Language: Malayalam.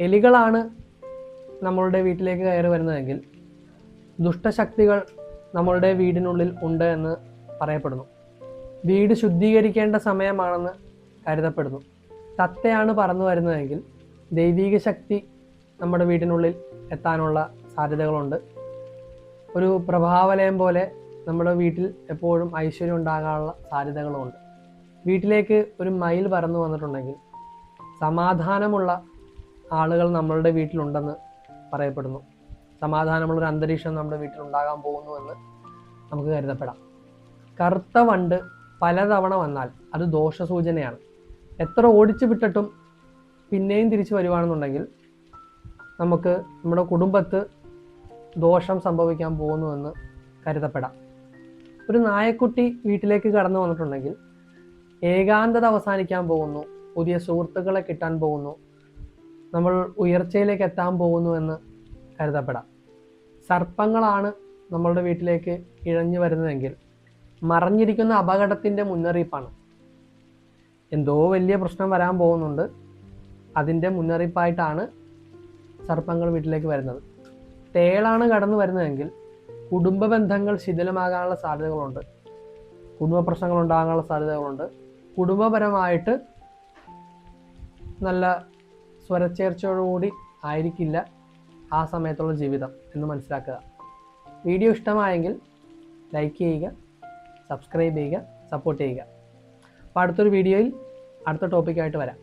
എലികളാണ് നമ്മളുടെ വീട്ടിലേക്ക് കയറി വരുന്നതെങ്കിൽ ദുഷ്ടശക്തികൾ നമ്മളുടെ വീടിനുള്ളിൽ ഉണ്ട് എന്ന് പറയപ്പെടുന്നു. വീട് ശുദ്ധീകരിക്കേണ്ട സമയമാണെന്ന് കരുതപ്പെടുന്നു. തത്തയാണ് പറന്നു വരുന്നതെങ്കിൽ ദൈവീക ശക്തി നമ്മുടെ വീടിനുള്ളിൽ എത്താനുള്ള സാധ്യതകളുണ്ട്. ഒരു പ്രഭാവലയം പോലെ നമ്മുടെ വീട്ടിൽ എപ്പോഴും ഐശ്വര്യം ഉണ്ടാകാനുള്ള സാധ്യതകളുമുണ്ട് വീട്ടിലേക്ക് ഒരു മയിൽ പറന്നു വന്നിട്ടുണ്ടെങ്കിൽ സമാധാനമുള്ള ആളുകൾ നമ്മളുടെ വീട്ടിലുണ്ടെന്ന് പറയപ്പെടുന്നു. സമാധാനമുള്ള ഒരു അന്തരീക്ഷം നമ്മുടെ വീട്ടിൽ ഉണ്ടാകാൻ പോകുന്നുവെന്ന് നമുക്ക് കരുതപ്പെടാം. കറുത്ത വണ്ട് പലതവണ വന്നാൽ അത് ദോഷസൂചനയാണ്. എത്ര ഓടിച്ചു വിട്ടിട്ടും പിന്നെയും തിരിച്ചു വരുവാണെന്നുണ്ടെങ്കിൽ നമുക്ക് നമ്മുടെ കുടുംബത്ത് ദോഷം സംഭവിക്കാൻ പോകുന്നുവെന്ന് കരുതപ്പെടാം. ഒരു നായക്കുട്ടി വീട്ടിലേക്ക് കടന്നു വന്നിട്ടുണ്ടെങ്കിൽ ഏകാന്തത അവസാനിക്കാൻ പോകുന്നു പുതിയ സുഹൃത്തുക്കളെ കിട്ടാൻ പോകുന്നു നമ്മൾ ഉയർച്ചയിലേക്ക് എത്താൻ പോകുന്നു എന്ന് കരുതപ്പെടാം. സർപ്പങ്ങളാണ് നമ്മളുടെ വീട്ടിലേക്ക് ഇഴഞ്ഞു വരുന്നതെങ്കിൽ മറഞ്ഞിരിക്കുന്ന അപകടത്തിന്റെ മുന്നറിയിപ്പാണ്. എന്തോ വലിയ പ്രശ്നം വരാൻ പോകുന്നുണ്ട്. അതിന്റെ മുന്നറിയിപ്പായിട്ടാണ് സർപ്പങ്ങൾ വീട്ടിലേക്ക് വരുന്നത്. തേളാണ് കടന്നു വരുന്നതെങ്കിൽ കുടുംബ ബന്ധങ്ങൾ ശിഥിലമാകാനുള്ള സാധ്യതകളുണ്ട്. കുടുംബ പ്രശ്നങ്ങൾ ഉണ്ടാകാനുള്ള സാധ്യതകളുണ്ട്. കുടുംബപരമായിട്ട് നല്ല സ്വരച്ചേർച്ചയോടുകൂടി ആയിരിക്കില്ല ആ സമയത്തുള്ള ജീവിതം എന്ന് മനസ്സിലാക്കുക. വീഡിയോ ഇഷ്ടമായെങ്കിൽ ലൈക്ക് ചെയ്യുക സബ്സ്ക്രൈബ് ചെയ്യുക സപ്പോർട്ട് ചെയ്യുക. അപ്പോൾ അടുത്തൊരു വീഡിയോയിൽ അടുത്ത ടോപ്പിക്കായിട്ട് വരാം.